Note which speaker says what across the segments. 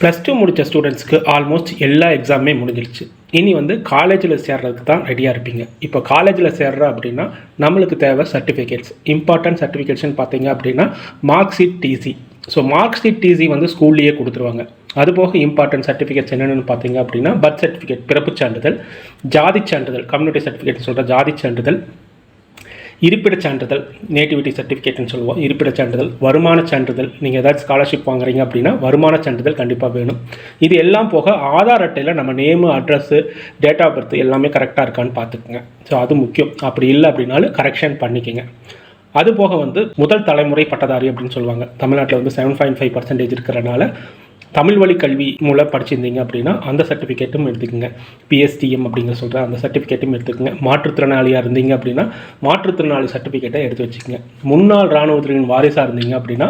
Speaker 1: Plus two முடித்த ஸ்டூடெண்ட்ஸ்க்கு almost எல்லா எக்ஸாமே முடிஞ்சிருச்சு. இனி வந்து காலேஜில் சேர்றதுக்கு தான் ரெடியாக இருப்பீங்க. இப்போ காலேஜில் சேர்ற அப்படின்னா நம்மளுக்கு தேவை சர்டிஃபிகேட்ஸ் இம்பார்ட்டன்ட் சர்டிஃபிகேட்ஸ்னு பார்த்தீங்க அப்படின்னா mark sheet TC so mark sheet TC வந்து ஸ்கூல்லேயே கொடுத்துருவாங்க. அது போக இம்பார்ட்டன்ட் சர்டிஃபிகேட்ஸ் என்னென்னு பார்த்தீங்க அப்படின்னா பர்த் சர்டிஃபிகேட் பிறப்புச் சான்றிதழ் ஜாதி சான்றிதழ் கம்யூனிட்டி சர்டிஃபிகேட் சொல்கிற ஜாதி சான்றிதழ் இருப்பிடச் சான்றிதழ் நேட்டிவிட்டி சர்டிஃபிகேட்னு சொல்லுவோம். இருப்பிட சான்றிதழ் வருமான சான்றிதழ் நீங்கள் ஏதாச்சும் ஸ்காலர்ஷிப் வாங்குறீங்க அப்படின்னா வருமான சான்றிதழ் கண்டிப்பாக வேணும். இது எல்லாம் போக ஆதார் அட்டையில் நம்ம name address date of birth எல்லாமே கரெக்டாக இருக்கான்னு பார்த்துக்குங்க. ஸோ அது முக்கியம். அப்படி இல்லை அப்படின்னாலும் கரெக்ஷன் பண்ணிக்கோங்க. அது போக வந்து முதல் தலைமுறை பட்டதாரி அப்படின்னு சொல்லுவாங்க. தமிழ்நாட்டில் வந்து செவன் பாயிண்ட் ஃபைவ் பர்சன்டேஜ் இருக்கிறனால தமிழ் வழி கல்வி மூலம் படிச்சிருந்தீங்க அப்படின்னா அந்த சர்டிஃபிகேட்டும் எடுத்துக்கோங்க. பிஎஸ்டிஎம் அப்படிங்கிற சொல்கிற அந்த சர்டிஃபிகேட்டும் எடுத்துக்கோங்க. மாற்றுத்திறனாளியாக இருந்தீங்க அப்படின்னா மாற்றுத்திறனாளி சர்டிஃபிகேட்டை எடுத்து வச்சுக்கோங்க. முன்னாள் இராணுவத்தின் வாரிசாக இருந்தீங்க அப்படின்னா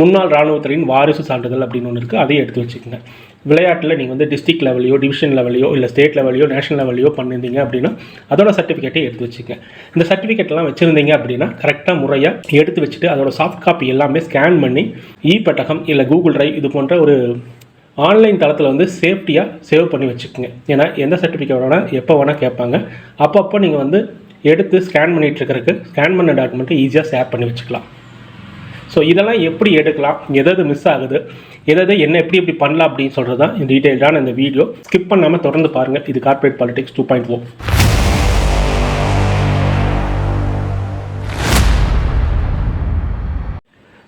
Speaker 1: முன்னாள் இராணுவத்தின் வாரிசு சான்றிதழ் அப்படின்னு ஒன்று இருக்குது அதையும் எடுத்து வச்சுக்கோங்க. விளையாட்டில் நீங்கள் வந்து டிஸ்ட்ரிக்ட் லெவலையோ டிவிஷன் லெவலையோ இல்லை ஸ்டேட் லெவலையோ நேஷனல் லெவலையோ பண்ணியிருந்தீங்க அப்படின்னா அதோட சர்டிஃபிகேட்டை எடுத்து வச்சுக்க இந்த சர்டிஃபிகேட்லாம் வச்சுருந்தீங்க அப்படின்னா கரெக்டாக முறையாக எடுத்து வச்சுட்டு அதோட சாஃப்ட் காப்பி எல்லாமே ஸ்கேன் பண்ணி இ பெட்டகம் இல்லை கூகுள் ட்ரைவ் இது போன்ற ஒரு ஆன்லைன் தளத்தில் வந்து சேஃப்டியாக சேவ் பண்ணி வச்சுக்கோங்க. ஏன்னா எந்த சர்டிஃபிகேட் வேணால் எப்போ வேணால் கேட்பாங்க. அப்பப்போ நீங்கள் வந்து எடுத்து ஸ்கேன் பண்ணிகிட்டு இருக்கிறதுக்கு ஸ்கேன் பண்ண டாக்குமெண்ட்டை ஈஸியாக ஷேர் பண்ணி வச்சுக்கலாம். ஸோ இதெல்லாம் எப்படி எடுக்கலாம்? எதாவது மிஸ் ஆகுது? எதை என்ன எப்படி எப்படி பண்ணலாம் அப்படின்னு சொல்கிறது தான் டீட்டெயில்டான இந்த வீடியோ ஸ்கிப் பண்ணாமல் தொடர்ந்து பாருங்கள் இது corporate politics two point O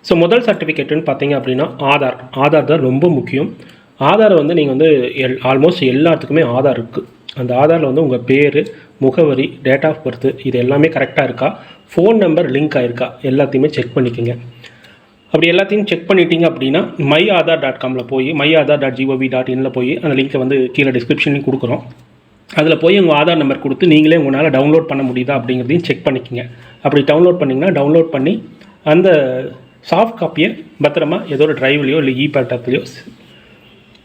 Speaker 1: so முதல் சர்டிஃபிகேட்டுன்னு பார்த்தீங்க அப்படின்னா ஆதார். ஆதார் தான் ரொம்ப முக்கியம். ஆதாரை வந்து நீங்கள் வந்து எல் ஆல்மோஸ்ட் எல்லாத்துக்குமே ஆதார் இருக்குது அந்த ஆதாரில் வந்து உங்கள் பேர் முகவரி டேட் ஆஃப் பர்த்து இது எல்லாமே கரெக்டாக இருக்கா? ஃபோன் நம்பர் லிங்க் ஆகிருக்கா எல்லாத்தையுமே செக் பண்ணிக்கோங்க. அப்படி எல்லாத்தையும் செக் பண்ணிட்டீங்க அப்படின்னா மை ஆதார் டாட் காமில் போய் my Aadhaar dot G O V dot இனில் போய் அந்த லிங்க்கை வந்து கீழே டிஸ்கிரிப்ஷன்லையும் கொடுக்குறோம். அதில் போய் உங்கள் ஆதார் நம்பர் கொடுத்து நீங்களே உங்களால் டவுன்லோட் பண்ண முடியுதா அப்படிங்கிறதையும் செக் பண்ணிக்கோங்க. அப்படி டவுன்லோட் பண்ணிங்கன்னா டவுன்லோட் பண்ணி அந்த சாஃப்ட் காப்பியை பத்திரமா ஏதோ ஒரு ட்ரைவ்லையோ இல்லை இ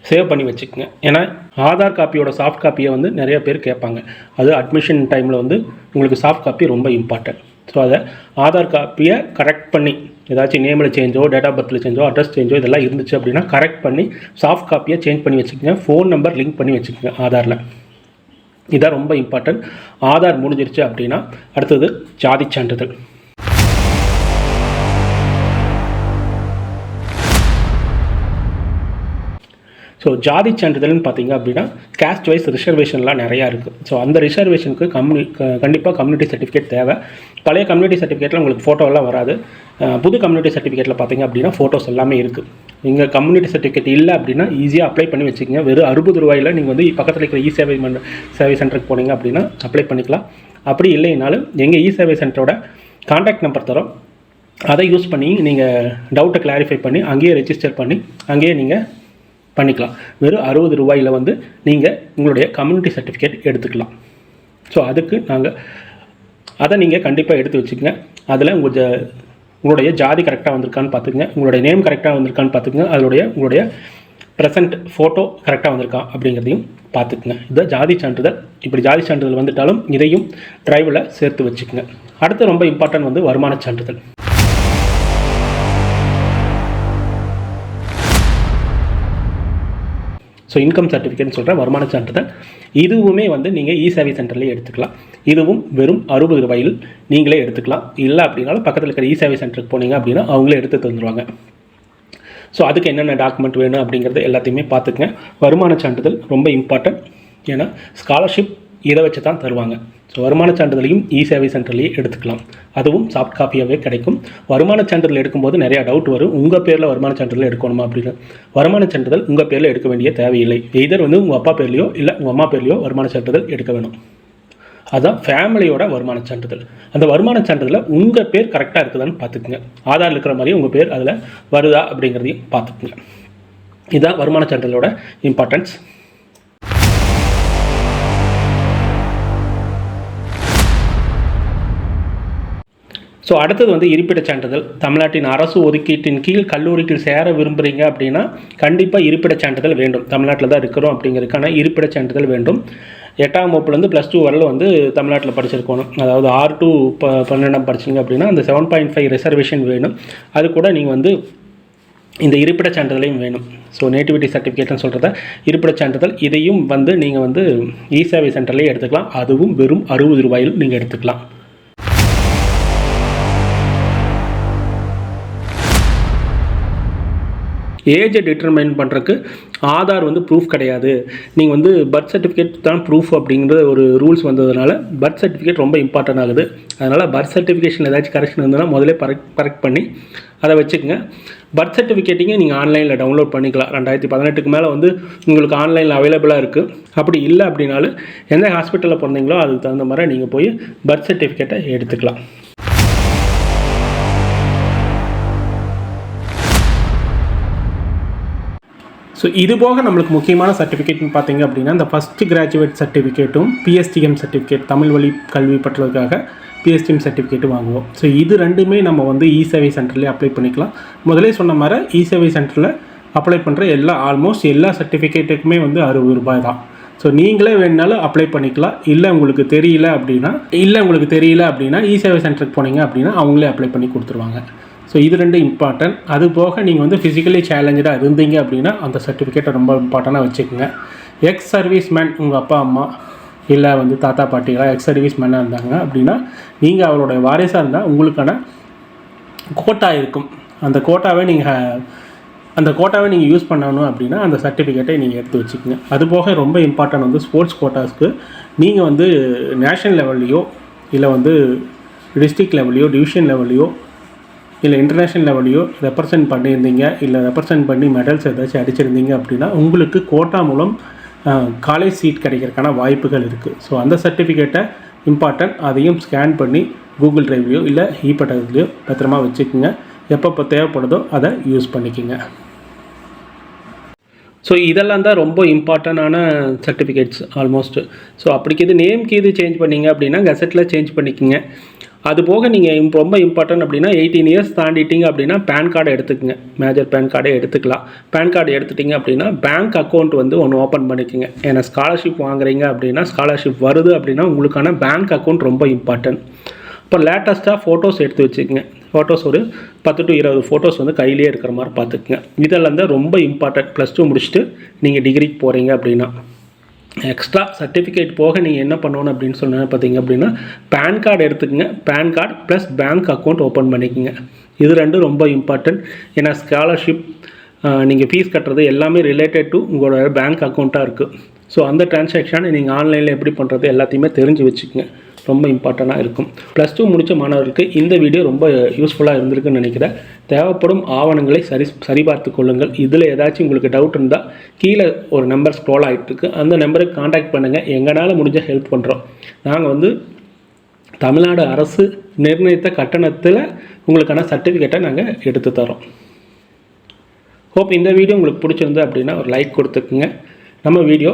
Speaker 1: சேவ் பண்ணி வச்சுக்கோங்க. ஏன்னா ஆதார் காப்பியோட சாஃப்ட் காப்பியை வந்து நிறைய பேர் கேட்பாங்க. அது அட்மிஷன் டைமில் வந்து உங்களுக்கு சாஃப்ட் காப்பி ரொம்ப இம்பார்ட்டன்ட் ஸோ அதை ஆதார் காப்பியை கரெக்ட் பண்ணி ஏதாச்சும் நேமில் சேஞ்சோ டேட் ஆஃப் பர்த்தில் சேஞ்சோ அட்ரஸ் சேஞ்சோ இதெல்லாம் இருந்துச்சு அப்படின்னா கரெக்ட் பண்ணி சாஃப்ட் காப்பியை சேஞ்ச் பண்ணி வச்சுக்கோங்க. ஃபோன் நம்பர் லிங்க் பண்ணி வச்சுக்கோங்க ஆதாரில். இதான் ரொம்ப இம்பார்ட்டன்ட் ஆதார் முடிஞ்சிருச்சு அப்படின்னா அடுத்தது ஜாதி சான்றிதழ். ஸோ ஜாதி சான்றிதழ்னு பார்த்தீங்க அப்படின்னா கேஸ்ட் வைஸ் ரிசர்வேஷன்லாம் நிறையா இருக்குது ஸோ அந்த ரிசர்வேஷனுக்கு கம்யூனி கண்டிப்பாக கம்யூனிட்டி சர்டிஃபிகேட் தேவை. பழைய கம்யூனிட்டி சர்டிஃபிகேட்டில் உங்களுக்கு ஃபோட்டோலாம் வராது. புது கம்யூனிட்டி சர்டிஃபிகேட்டில் பார்த்தீங்க அப்படின்னா ஃபோட்டோஸ் எல்லாமே இருக்குது நீங்கள் கம்யூனிட்டி சர்டிஃபிகேட் இல்லை அப்படின்னா ஈஸியாக அப்ளை பண்ணி வச்சுக்கோங்க. வெறும் அறுபது ரூபாயில் நீங்கள் வந்து பக்கத்தில் இருக்கிற இ சேவை மன்ற சேவை சென்டருக்கு போனீங்க அப்படின்னா அப்ளை பண்ணிக்கலாம். அப்படி இல்லைனாலும் எங்கள் இ சேவை சென்டரோட காண்டாக்ட் நம்பர் தரோம். அதை யூஸ் பண்ணி நீங்கள் டவுட்டை கிளாரிஃபை பண்ணி அங்கேயே ரெஜிஸ்டர் பண்ணி அங்கேயே நீங்கள் பண்ணிக்கலாம். வெறும் அறுபது ரூபாயில் வந்து நீங்கள் உங்களுடைய கம்யூனிட்டி சர்டிஃபிகேட் எடுத்துக்கலாம். ஸோ அதுக்கு நாங்கள் அதை நீங்கள் கண்டிப்பாக எடுத்து வச்சுக்கோங்க. அதில் உங்கள் ஜ உங்களுடைய ஜாதி கரெக்டாக வந்திருக்கான்னு பார்த்துக்குங்க. உங்களுடைய நேம் கரெக்டாக வந்திருக்கான்னு பார்த்துக்குங்க. அதனுடைய உங்களுடைய ப்ரெசன்ட் ஃபோட்டோ கரெக்டாக வந்திருக்கா அப்படிங்கிறதையும் பார்த்துக்குங்க. இதுதான் ஜாதி சான்றிதழ் இப்படி ஜாதி சான்றிதழ் வந்துட்டாலும் இதையும் டிரைவில் சேர்த்து வச்சுக்கோங்க. அடுத்து ரொம்ப இம்பார்ட்டன்ட் வந்து வருமான சான்றிதழ். ஸோ இன்கம் சர்டிஃபிகேட்னு சொல்கிற வருமான சான்றிதழ். இதுவுமே வந்து நீங்கள் இ சேவை சென்டர்லேயே எடுத்துக்கலாம். இதுவும் வெறும் அறுபது ரூபாயில் நீங்களே எடுத்துக்கலாம். இல்லை அப்படின்னாலும் பக்கத்தில் இருக்கிற இ சேவை சென்டருக்கு போனீங்க அப்படின்னா அவங்களே எடுத்து தந்துடுவாங்க ஸோ அதுக்கு என்னென்ன டாக்குமெண்ட் வேணும் அப்படிங்கிறத எல்லாத்தையுமே பார்த்துக்குங்க. வருமான சான்றிதழ் ரொம்ப இம்பார்ட்டன்ட் ஏன்னா ஸ்காலர்ஷிப் இதை வச்சு தான் தருவாங்க. ஸோ வருமான சான்றிதழையும் இ சேவை சென்டர்லேயே எடுத்துக்கலாம். அதுவும் சாஃப்ட் காப்பியாகவே கிடைக்கும். வருமான சான்றிதழ் எடுக்கும்போது நிறையா டவுட் வரும். உங்கள் பேரில் வருமான சான்றிதழ் எடுக்கணுமா அப்படின்னு. வருமான சான்றிதழ் உங்கள் பேரில் எடுக்க வேண்டிய தேவையில்லை. எய்தர் வந்து உங்கள் அப்பா பேர்லையோ இல்லை உங்கள் அம்மா பேர்லையோ வருமான சான்றிதழ் எடுக்க வேணும். அதுதான் ஃபேமிலியோட வருமான சான்றிதழ். அந்த வருமான சான்றிதழில் உங்கள் பேர் கரெக்டாக இருக்குதான்னு பார்த்துக்குங்க. ஆதார் இருக்கிற மாதிரி உங்கள் பேர் அதில் வருதா அப்படிங்கிறதையும் பார்த்துக்குங்க. இதுதான் வருமான சான்றிதழோட இம்பார்ட்டன்ஸ் ஸோ அடுத்தது வந்து இருப்பிடச் சான்றிதழ். தமிழ்நாட்டின் அரசு ஒதுக்கீட்டின் கீழ் கல்லூரிக்கு சேர விரும்புகிறீங்க அப்படின்னா கண்டிப்பாக இருப்பிடச் சான்றிதழ் வேண்டும். தமிழ்நாட்டில் தான் இருக்கிறோம் அப்படிங்கிறதுக்கான இருப்பிடச் சான்றிதழ் வேண்டும். எட்டாம் வகுப்புலேருந்து ப்ளஸ் டூ வரல வந்து தமிழ்நாட்டில் படிச்சிருக்கணும். அதாவது ஆர் டூ ப பன்னெண்டாம் படிச்சிங்க அப்படின்னா அந்த செவன் பாயிண்ட் ஃபைவ் ரிசர்வேஷன் வேணும். அது கூட நீங்கள் வந்து இந்த இருப்பிடச் சான்றிதழையும் வேணும். ஸோ நேட்டிவிட்டி சர்டிஃபிகேட்னு சொல்கிறத இருப்பிடச் சான்றிதழ். இதையும் வந்து நீங்கள் வந்து இ சேவை சென்டர்லேயே எடுத்துக்கலாம். அதுவும் வெறும் அறுபது ரூபாயில் நீங்கள் எடுத்துக்கலாம். ஏஜை டிட்டர்மைன் பண்ணுறக்கு ஆதார் வந்து ப்ரூஃப் கிடையாது. நீங்கள் வந்து பர்த் சர்டிஃபிகேட் தான் ப்ரூஃப் அப்படிங்கிற ஒரு ரூல்ஸ் வந்ததுனால பர்த் சர்டிஃபிகேட் ரொம்ப இம்பார்ட்டன்ட் ஆகுது. அதனால் பர்த் சர்டிஃபிகேஷன் ஏதாச்சும் கரெக்ஷன் இருந்ததுன்னா முதலே கரெக்ட் கரெக்ட் பண்ணி அதை வச்சுக்கோங்க. பர்த் சர்டிஃபிகேட்டிங்க நீங்கள் ஆன்லைனில் டவுன்லோட் பண்ணிக்கலாம். ரெண்டாயிரத்தி பதினெட்டுக்கு மேலே வந்து உங்களுக்கு ஆன்லைனில் அவைலபிளாக இருக்குது அப்படி இல்லை அப்படின்னாலும் எந்த ஹாஸ்பிட்டலில் பிறந்தீங்களோ அதுக்கு தகுந்த மாதிரி நீங்கள் போய் பர்த் சர்டிஃபிகேட்டை எடுத்துக்கலாம். ஸோ இது போக நம்மளுக்கு முக்கியமான சர்டிஃபிகேட்னு பார்த்தீங்க அப்படின்னா இந்த ஃபஸ்ட்டு கிராஜுவேட் சர்டிஃபிகேட்டும் பிஎஸ்டிஎம் சர்டிஃபிகேட் தமிழ் வழி கல்வி பற்றதுக்காக பிஎஸ்டிஎம் சர்டிஃபிகேட்டும் வாங்குவோம். ஸோ இது ரெண்டுமே நம்ம வந்து இ சேவை சென்டர்லேயே அப்ளை பண்ணிக்கலாம். முதலே சொன்ன மாதிரி இ சேவை சென்டரில் அப்ளை பண்ணுற எல்லா ஆல்மோஸ்ட் எல்லா சர்டிஃபிகேட்டுக்குமே வந்து அறுபது ரூபாய் தான். ஸோ நீங்களே வேணுனாலும் அப்ளை பண்ணிக்கலாம். இல்லை உங்களுக்கு தெரியல அப்படின்னா இல்லை உங்களுக்கு தெரியல அப்படின்னா இ சேவை சென்டருக்கு போனீங்க அப்படின்னா அவங்களே அப்ளை பண்ணி கொடுத்துருவாங்க. ஸோ இது ரெண்டு இம்பார்ட்டன்ட் அது போக நீங்கள் வந்து ஃபிசிக்கலி சேலஞ்சடாக இருந்தீங்க அப்படின்னா அந்த சர்டிஃபிகேட்டை ரொம்ப இம்பார்ட்டண்ட்டாக வச்சுக்கோங்க. எக்ஸ் சர்வீஸ் மேன் உங்கள் அப்பா அம்மா இல்லை வந்து தாத்தா பாட்டிகளாக எக்ஸ் சர்வீஸ் மேனாக இருந்தாங்க அப்படின்னா நீங்கள் அவருடைய வாரிசாக இருந்தால் உங்களுக்கான கோட்டா இருக்கும். அந்த கோட்டாவை நீங்கள் அந்த கோட்டாவை நீங்கள் யூஸ் பண்ணணும் அப்படின்னா அந்த சர்டிஃபிகேட்டை நீங்கள் எடுத்து வச்சுக்கோங்க. அது போக ரொம்ப இம்பார்ட்டன்ட் வந்து ஸ்போர்ட்ஸ் கோட்டாஸ்க்கு நீங்கள் வந்து நேஷனல் லெவல்லையோ இல்லை வந்து டிஸ்ட்ரிக்ட் லெவல்லையோ டிவிஷன் லெவல்லையோ இல்லை இன்டர்நேஷ்னல் லெவலையோ ரெப்ரசன்ட் பண்ணியிருந்தீங்க இல்லை ரெப்ரசன்ட் பண்ணி மெடல்ஸ் ஏதாச்சும் அடிச்சிருந்தீங்க அப்படின்னா உங்களுக்கு கோட்டா மூலம் காலேஜ் சீட் கிடைக்கிறதுக்கான வாய்ப்புகள் இருக்குது ஸோ அந்த சர்டிஃபிகேட்டை இம்பார்ட்டன்ட் அதையும் ஸ்கேன் பண்ணி கூகுள் ட்ரைவ்லையோ இல்லை இ பட்டகத்துலையோ பத்திரமா வச்சுக்கோங்க. எப்பப்போ தேவைப்படுதோ அதை யூஸ் பண்ணிக்கோங்க. ஸோ இதெல்லாம் தான் ரொம்ப இம்பார்ட்டண்டான சர்டிஃபிகேட்ஸ் ஆல்மோஸ்ட் ஸோ அப்படிக்கு இது நேம்க்கு இது சேஞ்ச் பண்ணீங்க அப்படின்னா கெசட்டில் சேஞ்ச் பண்ணிக்கோங்க. அது போக நீங்கள் ரொம்ப இம்பார்ட்டன்ட் அப்படின்னா எயிட்டீன் இயர்ஸ் தாண்டிட்டீங்க அப்படின்னா பேன் கார்டை எடுத்துக்கங்க. மேஜர் பேன் கார்டே எடுத்துக்கலாம். பேன் கார்டு எடுத்துட்டிங்க அப்படின்னா பேங்க் அக்கௌண்ட் வந்து ஒன்று ஓப்பன் பண்ணிக்கோங்க. ஏன்னா ஸ்காலர்ஷிப் வாங்குறீங்க அப்படின்னா ஸ்காலர்ஷிப் வருது அப்படின்னா உங்களுக்கான பேங்க் அக்கௌண்ட் ரொம்ப இம்பார்ட்டன்ட் இப்போ லேட்டஸ்ட்டாக ஃபோட்டோஸ் எடுத்து வச்சுக்கோங்க. ஃபோட்டோஸ் ஒரு பத்து டு இருபது ஃபோட்டோஸ் வந்து கையிலே இருக்கிற மாதிரி பார்த்துக்குங்க. இதெல்லாம் தான் ரொம்ப இம்பார்ட்டன்ட் ப்ளஸ் டூ முடிச்சுட்டு நீங்கள் டிகிரிக்கு போகிறீங்க அப்படின்னா. எக்ஸ்ட்ரா சர்டிஃபிகேட் போக நீங்கள் என்ன பண்ணணும் அப்படின்னு சொன்ன பார்த்தீங்க அப்படின்னா பேன் கார்டு எடுத்துக்கங்க. PAN card plus bank account open பண்ணிக்கோங்க. இது ரெண்டும் ரொம்ப இம்பார்ட்டன்ட் ஏன்னா ஸ்காலர்ஷிப் நீங்கள் ஃபீஸ் கட்டுறது எல்லாமே ரிலேட்டட் டு உங்களோட பேங்க் அக்கௌண்ட்டாக இருக்குது ஸோ அந்த டிரான்சாக்ஷனை நீங்கள் ஆன்லைனில் எப்படி பண்ணுறது எல்லாத்தையுமே தெரிஞ்சு வச்சுக்கோங்க. ரொம்ப இம்பார்ட்டண்ட்டாக இருக்கும். ப்ளஸ் டூ முடித்த மாணவர்களுக்கு இந்த வீடியோ ரொம்ப யூஸ்ஃபுல்லாக இருந்திருக்குன்னு நினைக்கிறேன். தேவைப்படும் ஆவணங்களை சரி சரிபார்த்து கொள்ளுங்கள். இதில் ஏதாச்சும் உங்களுக்கு டவுட் இருந்தால் கீழே ஒரு நம்பர் ஸ்க்ரோல் ஆகிட்டுருக்கு அந்த நம்பருக்கு காண்டாக்ட் பண்ணுங்கள் எங்களால் முடிஞ்ச ஹெல்ப் பண்ணுறோம் நாங்கள் வந்து தமிழ்நாடு அரசு நிர்ணயித்த கட்டணத்தில் உங்களுக்கான சர்டிஃபிகேட்டை நாங்கள் எடுத்து தரோம் ஹோப் இந்த வீடியோ உங்களுக்கு பிடிச்சிருந்து அப்படின்னா ஒரு லைக் கொடுத்துக்குங்க. நம்ம வீடியோ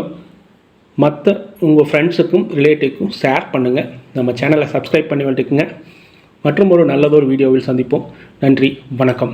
Speaker 1: மற்ற உங்கள் ஃப்ரெண்ட்ஸுக்கும் ரிலேட்டிவ்க்கும் ஷேர் பண்ணுங்கள் நம்ம சேனலை சப்ஸ்கிரைப் பண்ணி வந்துட்டுக்குங்க மற்றும் ஒரு நல்லதொரு வீடியோவில் சந்திப்போம். நன்றி வணக்கம்.